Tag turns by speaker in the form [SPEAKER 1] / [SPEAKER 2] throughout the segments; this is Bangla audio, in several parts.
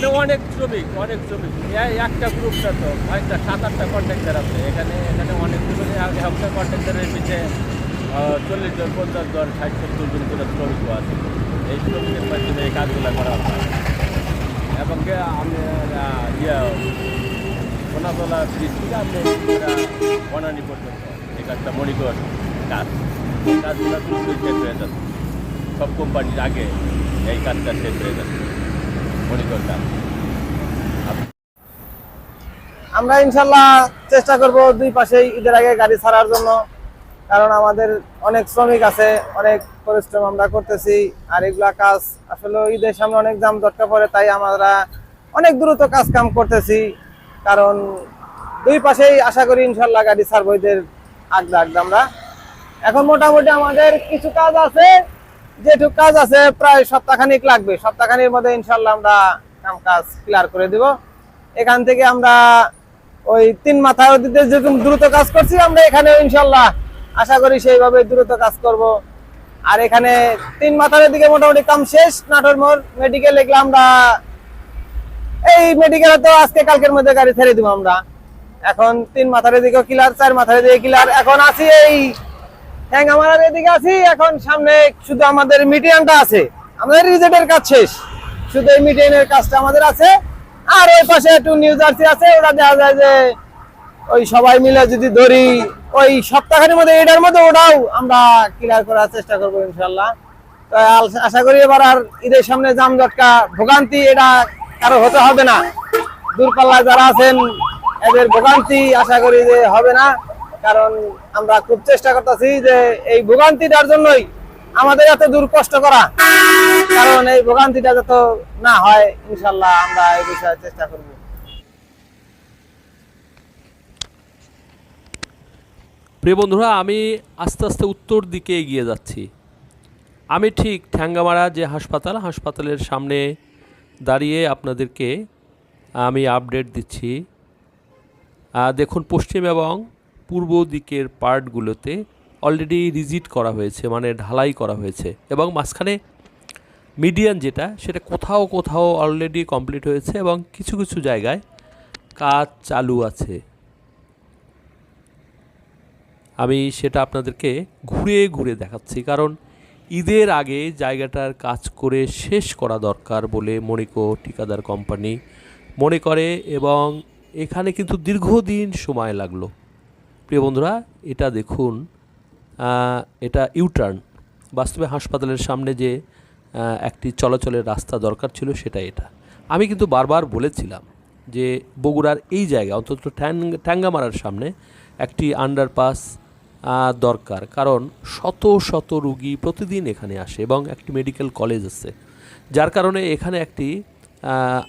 [SPEAKER 1] এখানে অনেক শ্রমিক অনেক শ্রমিক। একটা গ্রুপটা তো কয়েকটা সাত আটটা কন্ট্রাক্টার আছে। এখানে এখানে অনেক শ্রমিক আর একটা কন্ট্রাক্টারের পিছিয়ে চল্লিশ জন, পঞ্চাশ জন, ষাট, সত্তর জন করে শ্রমিকও আছে। এই শ্রমিকের মাধ্যমে এই কাজগুলো করা হয়। এবং আমি ইয়ে সোনাতলা ব্রিজ থেকে আপনি বনানি পর্যন্ত এই কাজটা মণিকর কাজ। কাজগুলো দ্রুতই শেষ হয়ে যাচ্ছে। সব কোম্পানির আগে এই কাজটা শেষ হয়ে যাচ্ছে।
[SPEAKER 2] আমরা ইনশাল্লাহ চেষ্টা করব দুই পাশেই ঈদের আগে গাড়ি ছাড়ার জন্য, কারণ আমাদের অনেক শ্রমিক আছে, অনেক পরিশ্রম আমরা করতেছি, আর এগুলা কাজ আসলে ঈদের সামনে অনেক দাম দরকার পড়ে, তাই আমরা অনেক দ্রুত কাজ কাম করতেছি, কারণ দুই পাশেই আশা করি ইনশাল্লাহ গাড়ি ছাড়বো ঈদের আগদা আগদা আমরা। এখন মোটামুটি আমাদের কিছু কাজ আছে যেটুকু কাজ আছে, প্রায় সপ্তাহখানিক লাগবে। সপ্তাহখানির মধ্যে ইনশাল্লাহ আমরা কাম কাজ ক্লিয়ার করে দিব। এখান থেকে আমরা ওই তিন মাথার দিতে যেরকম দ্রুত কাজ করছি, আমরা এখানে ইনশাল্লাহ আশা করি সেইভাবে দ্রুত কাজ করব। আর এখানে তিন মাথার দিকে মোটামুটি কাম শেষ, নাটোর মোড় মেডিকেল এগুলো আমরা এই মেডিকেলে তো আজকে কালকের মধ্যে গাড়ি ছেড়ে দিব আমরা। এখন তিন মাথার দিকে কিলার চার মাথার দিকে কিলার এখন আছি এই হ্যাং, আমার এদিকে আছি। এখন সামনে শুধু আমাদের মিডিয়ানটা আছে। আমাদের রিজেটের কাজ শেষ। শুধু এই মিডিয়ানের কাজটা আমাদের আছে। আর ওই পাশে একটু নিউ জার্সি আছে। ওটা দেখা যায় যে ওই সবাই মিলে যদি ধরি, ওই সপ্তাহের মধ্যে, এটার মধ্যে ওটাও আমরা ক্লিয়ার করার চেষ্টা করব ইনশাল্লাহ। তো আশা করি এবার আর ঈদের সামনে জাম জটকা ভোগান্তি এটা কারও হতে হবে না। দূরপাল্লায় যারা আছেন, এদের ভোগান্তি আশা করি যে হবে না। কারণ আমরা খুব চেষ্টা করতেছি যে এই ভোগান্তিটার জন্যই আমাদের এত দূর কষ্ট করা। কারণ এই ভোগান্তিটা যত না হয়, ইনশাল্লাহ আমরা এই বিষয়ে চেষ্টা করব।
[SPEAKER 3] প্রিয় বন্ধুরা, আমি আস্তে আস্তে উত্তর দিকে এগিয়ে যাচ্ছি। আমি ঠিক ঠ্যাঙ্গামারা যে হাসপাতাল, হাসপাতালের সামনে দাঁড়িয়ে আপনাদেরকে আমি আপডেট দিচ্ছি। দেখুন, পশ্চিম এবং পূর্ব দিকের পার্টগুলোতে অলরেডি রিজিট করা হয়েছে মানে ঢালাই করা হয়েছে এবং মাঝখানে মিডিয়ান যেটা, সেটা কোথাও কোথাও অলরেডি কমপ্লিট হয়েছে এবং কিছু কিছু জায়গায় কাজ চালু আছে। আমি সেটা আপনাদেরকে ঘুরে ঘুরে দেখাচ্ছি, কারণ ঈদের আগে জায়গাটার কাজ করে শেষ করা দরকার বলে মনিকো ঠিকাদার কোম্পানি মনে করে এবং এখানে কিন্তু দীর্ঘদিন সময় লাগল। প্রিয় বন্ধুরা, এটা দেখুন এটা ইউটার্ন বাস্তবে হাসপাতালের সামনে যে একটি চলাচলের রাস্তা দরকার ছিল সেটা এটা। আমি কিন্তু বারবার বলেছিলাম যে, বগুড়ার এই জায়গা, অন্তত ট্যাং- ট্যাঙ্গামারার সামনে একটি আন্ডারপাস দরকার। কারণ শত শত রুগী প্রতিদিন এখানে আসে এবং একটি মেডিকেল কলেজ আছে। যার কারণে এখানে একটি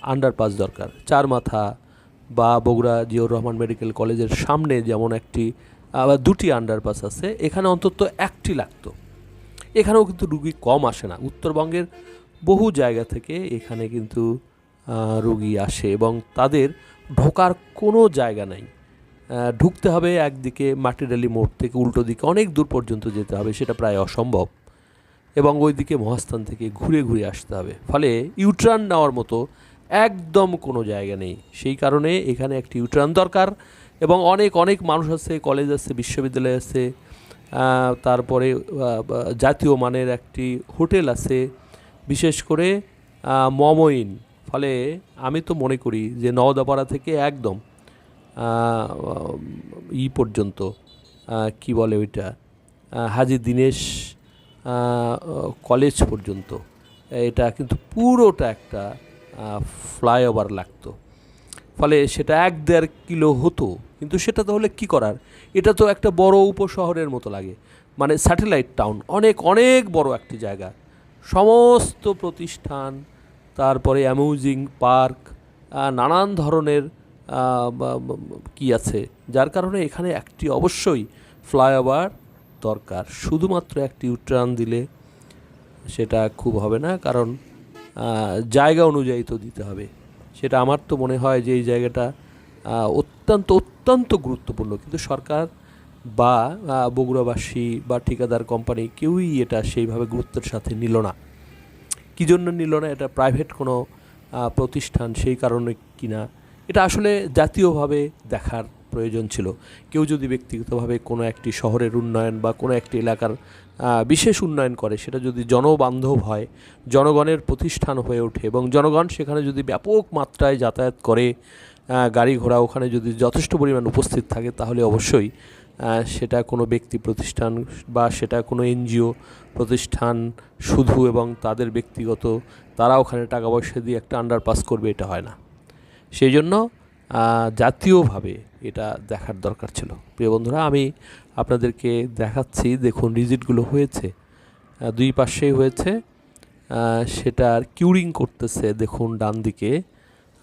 [SPEAKER 3] আন্ডারপাস দরকার। চার মাথা বা বগুড়া জিয়র রহমান মেডিকেল কলেজের সামনে যেমন একটি, আবার দুটি আন্ডারপাস আছে, এখানে অন্তত একটি লাগতো। এখানেও কিন্তু রুগী কম আসে না। উত্তরবঙ্গের বহু জায়গা থেকে এখানে কিন্তু রুগী আসে এবং তাদের ঢোকার কোনো জায়গা নাই। ঢুকতে হবে একদিকে মাটিডালি মোড় থেকে উল্টো দিকে, অনেক দূর পর্যন্ত যেতে হবে, সেটা প্রায় অসম্ভব। এবং ওইদিকে মহাস্থান থেকে ঘুরে ঘুরে আসতে হবে। ফলে ইউট্রান নেওয়ার মতো একদম কোনো জায়গা নেই। সেই কারণে এখানে একটি ইউট্রান দরকার এবং অনেক অনেক মানুষ আছে কলেজ আছে, বিশ্ববিদ্যালয় আছে তারপরে জাতীয় মানের একটি হোটেল আছে, বিশেষ করে মমইন। ফলে আমি তো মনে করি যে নওদাপাড়া থেকে একদম ই পর্যন্ত কি বলে ওইটা হাজি দিনেশ কলেজ পর্যন্ত। এটা কিন্তু পুরোটা একটা ফ্লাইওভার লাগতো। ফলে সেটা এক দেড় কিলো হতো। কিন্তু সেটা তাহলে কি করার? এটা তো একটা বড় উপশহরের মতো লাগে। মানে স্যাটেলাইট টাউন, অনেক অনেক বড় একটি জায়গা। সমস্ত প্রতিষ্ঠান, তারপরে অ্যামিউজিং পার্ক নানান ধরনের কি আছে। যার কারণে এখানে একটি অবশ্যই ফ্লাইওভার দরকার। শুধুমাত্র একটি ইউট্রান দিলে সেটা খুব হবে না, কারণ জায়গা অনুযায়ী তো দিতে হবে। সেটা আমার তো মনে হয় যে এই জায়গাটা অত্যন্ত অত্যন্ত গুরুত্বপূর্ণ। কিন্তু সরকার বা বগুড়াবাসী বা ঠিকাদার কোম্পানি কেউই এটা সেইভাবে গুরুত্বের সাথে নিল না। কী জন্য নিল না? এটা প্রাইভেট কোনো প্রতিষ্ঠান সেই কারণে কিনা, এটা আসলে জাতীয়ভাবে দেখার প্রয়োজন ছিল। কেউ যদি ব্যক্তিগতভাবে কোনো একটি শহরের উন্নয়ন বা কোনো একটি এলাকার বিশেষ উন্নয়ন করে, সেটা যদি জনবান্ধব হয়, জনগণের প্রতিষ্ঠান হয়ে ওঠে এবং জনগণ সেখানে যদি ব্যাপক মাত্রায় যাতায়াত করে গাড়ি ঘোড়া ওখানে যদি যথেষ্ট পরিমাণ উপস্থিত থাকে, তাহলে অবশ্যই সেটা কোনো ব্যক্তি প্রতিষ্ঠান বা সেটা কোনো এনজিও প্রতিষ্ঠান শুধু এবং তাদের ব্যক্তিগত, তারা ওখানে টাকা পয়সা দিয়ে একটা আন্ডারপাস করবে, এটা হয় না। সেই জন্য জাতীয়ভাবে এটা দেখার দরকার ছিল। প্রিয় বন্ধুরা, আমি আপনাদেরকে দেখাচ্ছি, দেখুন রিজিটগুলো হয়েছে। দুই পাশেই হয়েছে। সেটার কিউরিং করতেছে, দেখুন ডান দিকে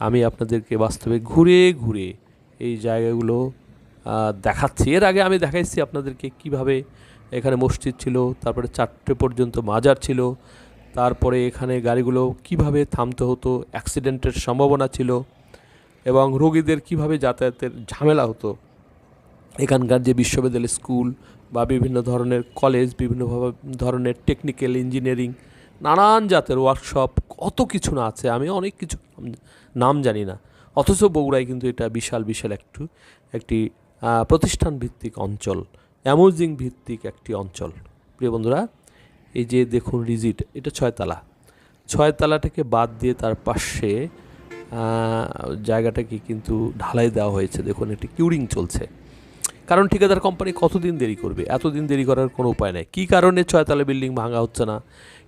[SPEAKER 3] আমি আপনাদেরকে বাস্তবে ঘুরে ঘুরে এই জায়গাগুলো দেখাচ্ছি। এর আগে আমি দেখাইছি আপনাদেরকে কীভাবে এখানে মসজিদ ছিল, তারপরে চারটে পর্যন্ত মাজার ছিল, তারপরে এখানে গাড়িগুলো কীভাবে থামতে হতো, অ্যাক্সিডেন্টের সম্ভাবনা ছিল। এবং রোগীদের কীভাবে যাতায়াতের ঝামেলা হতো। এখানকার যে বিশ্ববিদ্যালয় স্কুল বা বিভিন্ন ধরনের কলেজ, বিভিন্ন ধরনের টেকনিক্যাল ইঞ্জিনিয়ারিং নানান জাতের ওয়ার্কশপ কত কিছু না আছে, আমি অনেক কিছু নাম- জানি না। অথচ বগুড়ায় কিন্তু এটা বিশাল বিশাল একটু, একটি প্রতিষ্ঠান ভিত্তিক অঞ্চল অ্যামোজিং ভিত্তিক একটি অঞ্চল। প্রিয় বন্ধুরা, এই যে দেখুন রিজিট, এটা ছয়তলা। ছয়তলাটাকে বাদ দিয়ে তার পাশে জায়গাটাকে কিন্তু ঢালাই দেওয়া হয়েছে। দেখুন, একটি কিউরিং চলছে। কারণ ঠিকাদার কোম্পানি কতদিন দেরি করবে? এতদিন দেরি করার কোনো উপায় নেই। কী কারণে ছয়তলা বিল্ডিং ভাঙা হচ্ছে না?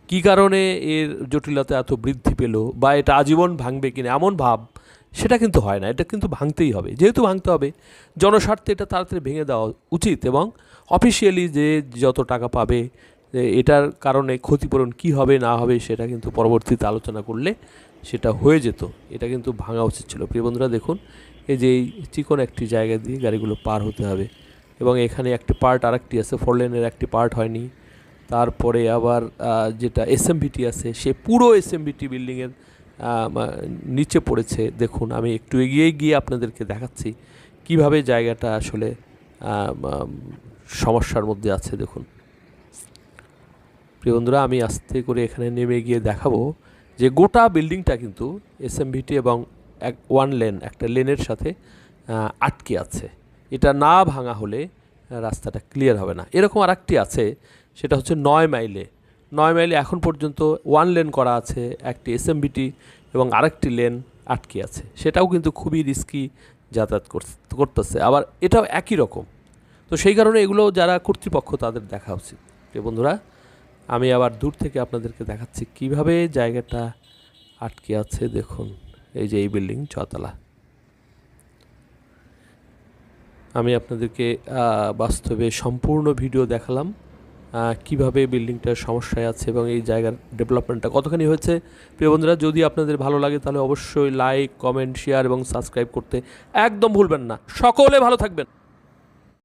[SPEAKER 3] কী কারণে এর জটিলতা এত বৃদ্ধি পেল? বা এটা আজীবন ভাঙবে কিনা? এমন ভাব, সেটা কিন্তু হয় না। এটা কিন্তু ভাঙতেই হবে। যেহেতু ভাঙতে হবে, জনস্বার্থে এটা তাড়াতাড়ি ভেঙে দেওয়া উচিত এবং অফিসিয়ালি যে যত টাকা পাবে এটার কারণে ক্ষতিপূরণ কি হবে, না হবে, সেটা কিন্তু পরবর্তীতে আলোচনা করলে সেটা হয়ে যেত। এটা কিন্তু ভাঙা উচিত ছিল। প্রিয় বন্ধুরা, দেখুন, এই যে এই চিকন একটি জায়গা দিয়ে গাড়িগুলো পার হতে হবে এবং এখানে একটি পার্ট আরেকটি আছে, ফোর লেনের একটি পার্ট হয়নি। তারপরে আবার যেটা এসএমভিটি আছে, সে পুরো এসএমভিটি বিল্ডিংয়ের নিচে পড়েছে। দেখুন, আমি একটু এগিয়ে গিয়ে আপনাদেরকে দেখাচ্ছি কীভাবে জায়গাটা আসলে সমস্যার মধ্যে আছে। দেখুন প্রিয় বন্ধুরা, আমি আস্তে করে এখানে নেমে গিয়ে দেখাবো যে গোটা বিল্ডিংটা কিন্তু এসএমভিটি এবং এক ওয়ান লেন একটা লেনের সাথে আটকে আছে। এটা না ভাঙা হলে রাস্তাটা ক্লিয়ার হবে না। এরকম আরেকটি আছে, সেটা হচ্ছে নয় মাইলে। নয় মাইলে এখন পর্যন্ত ওয়ান লেন করা আছে, একটি এসএমভিটি এবং আরেকটি লেন আটকে আছে। সেটাও কিন্তু খুবই রিস্কি যাতায়াত করতে- করতেছে। আবার এটাও একই রকম। তো সেই কারণে এগুলো যারা কর্তৃপক্ষ, তাদের দেখা উচিত। বন্ধুরা আমি আবার দূর থেকে আপনাদেরকে দেখাচ্ছি কীভাবে জায়গাটা আটকে আছে, দেখুন। এই যে এই বিল্ডিং ছতলা আমি আপনাদেরকে বাস্তবে সম্পূর্ণ ভিডিও দেখালাম কীভাবে বিল্ডিংটার সমস্যায় আছে এবং এই জায়গার ডেভেলপমেন্টটা কতখানি হয়েছে। প্রিয় বন্ধুরা, যদি আপনাদের ভালো লাগে, তাহলে অবশ্যই লাইক, কমেন্ট, শেয়ার এবং সাবস্ক্রাইব করতে একদম ভুলবেন না। সকলে ভালো থাকবেন।